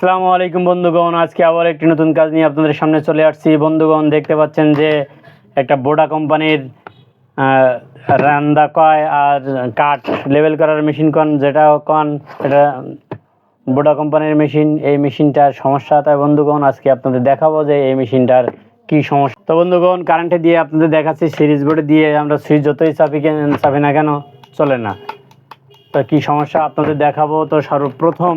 আসসালামু আলাইকুম বন্ধুগণ, আজকে আবার একটি নতুন কাজ নিয়ে আপনাদের সামনে চলে আসছি। বন্ধুগণ, দেখতে পাচ্ছেন যে একটা বোডা কোম্পানির রান্দা কয় আর কাঠ লেভেল করার মেশিন কন যেটা কন, এটা বোডা কোম্পানির মেশিন। এই মেশিনটার সমস্যা, তাই বন্ধুগণ, আজকে আপনাদের দেখাবো যে এই মেশিনটার কি সমস্যা। তো বন্ধুগণ কারেন্টে দিয়ে আপনাদের দেখাচ্ছি সিরিজ বোর্ডে দিয়ে আমরা সুইচ যতই চাপি চাপি না কেন, চলে না। তো কি সমস্যা আপনাদের দেখাবো? তো সর্বপ্রথম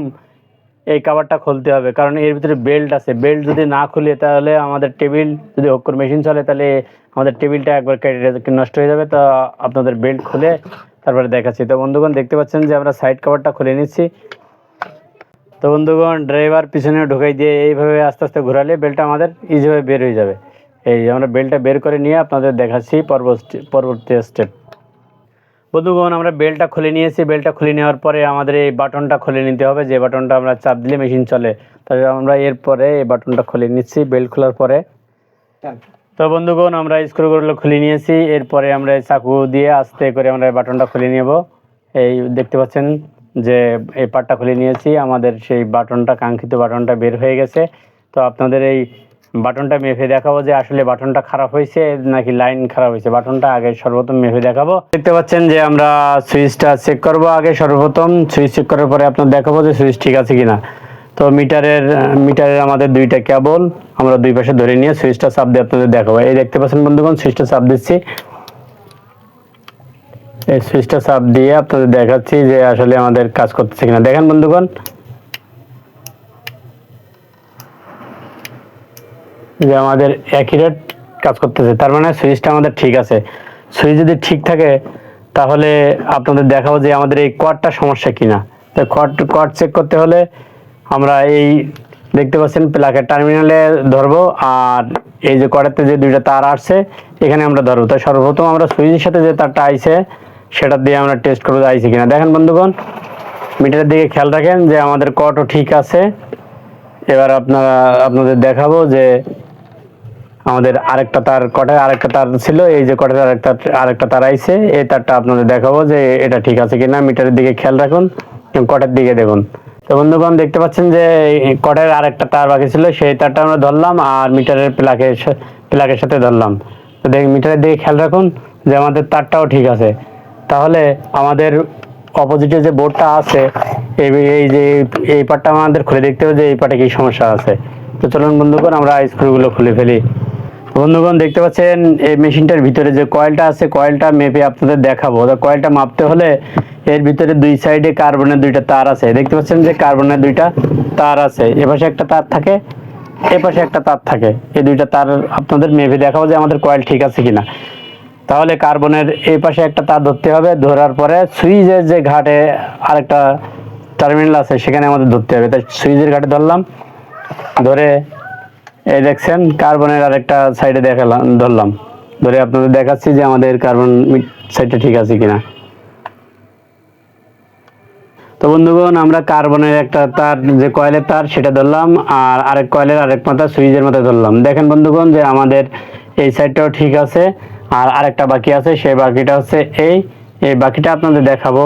এই কাভারটা খুলতে হবে। কারণ এর ভিতরে বেল্ট আছে। বেল্ট যদি না খুলে তাহলে আমাদের টেবিল যদি অক্ষর মেশিন চলে তাহলে আমাদের টেবিলটা একবার কেটে নষ্ট হয়ে যাবে। তো আপনাদের বেল্ট খুলে তারপরে দেখাচ্ছি। তো বন্ধুগণ, দেখতে পাচ্ছেন যে আমরা সাইড কাভারটা খুলে নিচ্ছি। তো বন্ধুগণ ড্রাইভার পিছনে ঢুকাই দিয়ে এইভাবে আস্তে আস্তে ঘোরালে বেল্টটা আমাদের ইজিভাবে বের হয়ে যাবে। এই আমরা বেল্টটা বের করে নিয়ে আপনাদের দেখাচ্ছি পরবর্তী পরবর্তী স্টেপ বন্ধুগণ, আমরা বেলটা খুলে নিয়েছি। বেলটা খুলে নেওয়ার পরে আমাদের এই বাটনটা খুলে নিতে হবে। যে বাটনটা আমরা চাপ দিলে মেশিন চলে তাহলে আমরা এরপরে এই বাটনটা খুলে নিচ্ছি বেল্ট খোলার পরে। তো বন্ধুগণ, আমরা স্ক্রুগুলো খুলে নিয়েছি। এরপরে আমরা চাকু দিয়ে আস্তে করে আমরা এই বাটনটা খুলে নেব। এই দেখতে পাচ্ছেন যে এই পাটটা খুলে নিয়েছি। আমাদের সেই বাটনটা, কাঙ্ক্ষিত বাটনটা বের হয়ে গেছে। তো আপনাদের এই বাটনটা মেপে দেখাবো যে আসলে বাটনটা খারাপ হয়েছে নাকি লাইন খারাপ হয়েছে। বাটনটা আগে সর্বপ্রথম মেপে দেখাবো। দেখতে পাচ্ছেন যে আমরা সুইচটা চেক করব আগে সর্বপ্রথম। সুইচ চেক করার পরে আপনার দেখাবো যে সুইচ ঠিক আছে কিনা। তো মিটারের মিটারের আমাদের দুইটা কেবল আমরা দুই পাশে ধরে নিয়ে সুইচটা চাপ দিয়ে আপনাদের দেখাবো। এই দেখতে পাচ্ছেন বন্ধুগণ, সুইচটা চাপ দিচ্ছি। এই সুইচটা চাপ দিয়ে আপনাদের দেখাচ্ছি যে আসলে আমাদের কাজ করতেছে কিনা। দেখেন বন্ধুগণ যে আমাদের অ্যাকিউরেট কাজ করতেছে। তার মানে সুইচটা আমাদের ঠিক আছে। সুইচ যদি ঠিক থাকে, তাহলে আপনাদের দেখাবো যে আমাদের এই কোয়াডটা সমস্যা কিনা। তো কোয়াড কোয়াড চেক করতে হলে আমরা এই দেখতে পাচ্ছেন প্লাকের টার্মিনালে ধরবো, আর এই যে কোয়াডেতে যে দুইটা তার আসছে, এখানে আমরা ধরবো। তো সর্বপ্রথম আমরা সুইচের সাথে যে তারটা আইছে, সেটা দিয়ে আমরা টেস্ট করব আইছে কিনা। দেখেন বন্ধুগণ, মিটারের দিকে খেয়াল রাখেন যে আমাদের কটও ঠিক আছে। এবার আপনারা, আপনাদের দেখাবো যে আমাদের আরেকটা তার কটে, আরেকটা তার ছিল, এই যে কটের আরেকটা আরেকটা তার আইছে, এই তারটা আপনাদের দেখাবো যে এটা ঠিক আছে কিনা, মিটারের দিকে খেয়াল রাখুন, এবং কটের দিকে দেখুন। তো বন্ধুগণ, দেখতে পাচ্ছেন যে কটের আরেকটা তার বাকি ছিল, সেই তারটা আমরা ধরলাম আর মিটারের প্লাকের প্লাকের সাথে ধরলাম। তো দেখ মিটারের দিকে খেয়াল রাখুন যে আমাদের তারটাও ঠিক আছে। তাহলে আমাদের অপোজিটে যে বোর্ডটা আছে, এই এই যে, এই পার্টটা আমাদের খুলে দেখতে হবে যে এই পার্টে কি সমস্যা আছে। তো চলুন বন্ধুগণ, আমরা স্ক্রুগুলো খুলে ফেলি। বন্ধুগণ, দেখতে পাচ্ছেন এই মেশিনটার ভিতরে যে কয়েলটা আছে, কয়েলটা মেপে আপনাদের দেখাবো। কয়েলটা মাপতে হলে এর ভিতরে দুই সাইডে কার্বনের দুইটা তার আছে। দেখতে পাচ্ছেন যে কার্বনের দুইটা তার আছে। এপাশে একটা তার থাকে এপাশে একটা তার থাকে। এই দুইটা তার আপনাদের মেপে দেখাবো যে আমাদের কয়েল ঠিক আছে কিনা। তাহলে কার্বনের এই পাশে একটা তার ধরতে হবে, ধরার পরে সুইচের যে ঘাটে আরেকটা টার্মিনাল আছে, সেখানে আমাদের ধরতে হবে। তাই সুইচের ঘাটে ধরলাম, ধরে এই দেখছেন, কার্বনের আরেকটা সাইডে দেখালাম, ধরলাম। ধরে আপনাদের দেখাচ্ছি যে আমাদের কার্বন সাইডটা ঠিক আছে কিনা। তো বন্ধুগণ, আমরা কার্বনের একটা তার, যে কয়েলের তার, সেটা ধরলাম, আর আরেক কয়েলের আরেক মাথা সুইচের মাথা ধরলাম। দেখেন বন্ধুগণ যে আমাদের এই সাইডটাও ঠিক আছে, আর আরেকটা বাকি আছে, সেই বাকিটা হচ্ছে এই। এই বাকিটা আপনাদের দেখাবো।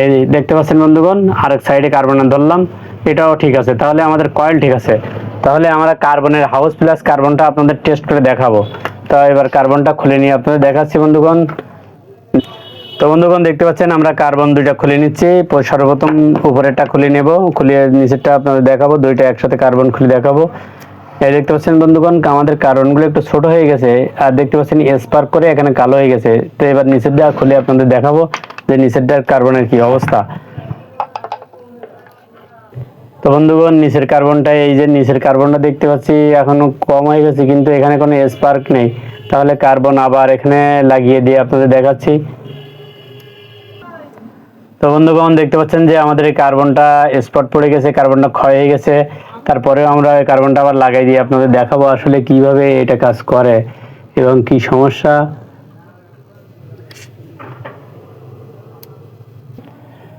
এই দেখতে পাচ্ছেন বন্ধুগণ, আরেক সাইডে কার্বনের ধরলাম, এটাও ঠিক আছে। তাহলে আমাদের কয়েল ঠিক আছে। তাহলে আমরা কার্বনের হাউস প্লাস কার্বনটা আপনাদের টেস্ট করে দেখাবো। তো এবার কার্বনটা খুলে নিয়ে আপনাদের দেখাচ্ছি বন্ধুগণ। তো বন্ধুগণ, দেখতে পাচ্ছেন আমরা কার্বন দুইটা খুলে নিচ্ছি। সর্বপ্রথম উপরেরটা খুলে নেব। খুলে নিচেরটা আপনাদের দেখাবো। দুইটা একসাথে কার্বন খুলে দেখাবো। এই দেখতে পাচ্ছেন বন্ধুগণ, আমাদের কার্বনগুলো একটু ছোট হয়ে গেছে। আর দেখতে পাচ্ছেন স্পার্ক করে এখানে কালো হয়ে গেছে। তো এবার নিচেরটা খুলে আপনাদের দেখাবো যে নিচেরটার কার্বনের কি অবস্থা। তো বন্ধুগণ, নিচের কার্বনটা এই যে নিচের কার্বনটা দেখতে পাচ্ছি, এখনও কম হয়ে গেছে, কিন্তু এখানে কোনো স্পার্ক নেই। তাহলে কার্বন আবার এখানে লাগিয়ে দিয়ে আপনাদের দেখাচ্ছি। তো বন্ধুগণ, দেখতে পাচ্ছেন যে আমাদের এই কার্বনটা স্পট পড়ে গেছে কার্বনটা ক্ষয় হয়ে গেছে। তারপরেও আমরা কার্বনটা আবার লাগাই দিয়ে আপনাদের দেখাবো আসলে কীভাবে এটা কাজ করে এবং কি সমস্যা।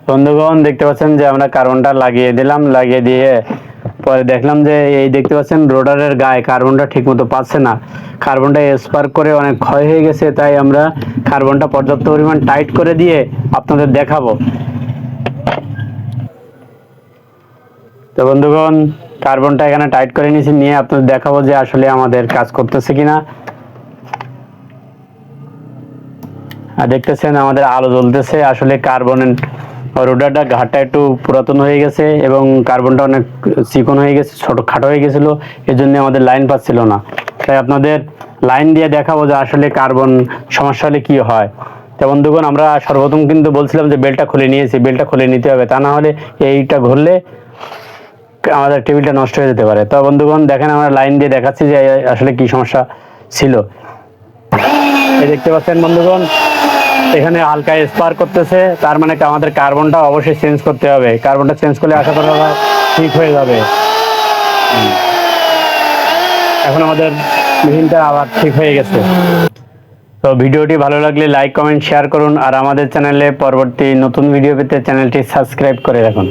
বন্ধুগণ, দেখতে পাচ্ছেন যে আমরা কার্বনটা লাগিয়ে দিলাম, লাগিয়ে দিয়ে পরে দেখলাম যে এই দেখতে পাচ্ছেন রোডারের গায়ে কার্বনটা ঠিক মতো পাচ্ছে না। কার্বনটা স্পার্ক করে অনেক ক্ষয় হয়ে গেছে, তাই আমরা কার্বনটা পর্যাপ্ত পরিমাণ টাইট করে দিয়ে আপনাদের দেখাবো। তো বন্ধুগণ, কার্বনটা এখানে টাইট করে নিয়েছি, নিয়ে আপনাদের দেখাবো যে আসলে আমাদের কাজ করতেছে কিনা। আর দেখতেছেন আমাদের আলো জ্বলতেছে, আসলে কার্বনের রোডারটা ঘাটটা একটু পুরাতন হয়ে গেছে এবং কার্বনটা অনেক চিকন হয়ে গেছে, ছোট খাটো হয়ে গেছিল এর জন্য আমাদের লাইন পাচ্ছিল না। তাই আপনাদের লাইন দিয়ে দেখাবো যে আসলে কার্বন সমস্যা হলে কী হয়। তো বন্ধুগণ, আমরা সর্বপ্রথম কিন্তু বলছিলাম যে বেলটা খুলে নিয়েছি, বেলটা খুলে নিতে হবে, তা না হলে এইটা ঘুরলে আমাদের টেবিলটা নষ্ট হয়ে যেতে পারে। তো বন্ধুগণ, দেখেন আমরা লাইন দিয়ে দেখাচ্ছি যে আসলে কি সমস্যা ছিল। দেখতে পাচ্ছেন বন্ধুগণ এখানে হালকা স্পার করতেছে, তার মানে আমাদের কার্বনটা অবশ্যই চেঞ্জ করতে হবে। কার্বনটা চেঞ্জ করলে আশা করা ঠিক হয়ে যাবে। এখন আমাদের মেশিনটা আবার ঠিক হয়ে গেছে। তো ভিডিওটি ভালো লাগলে লাইক কমেন্ট শেয়ার করুন, আর আমাদের চ্যানেলে পরবর্তী নতুন ভিডিও পেতে চ্যানেলটি সাবস্ক্রাইব করে রাখুন।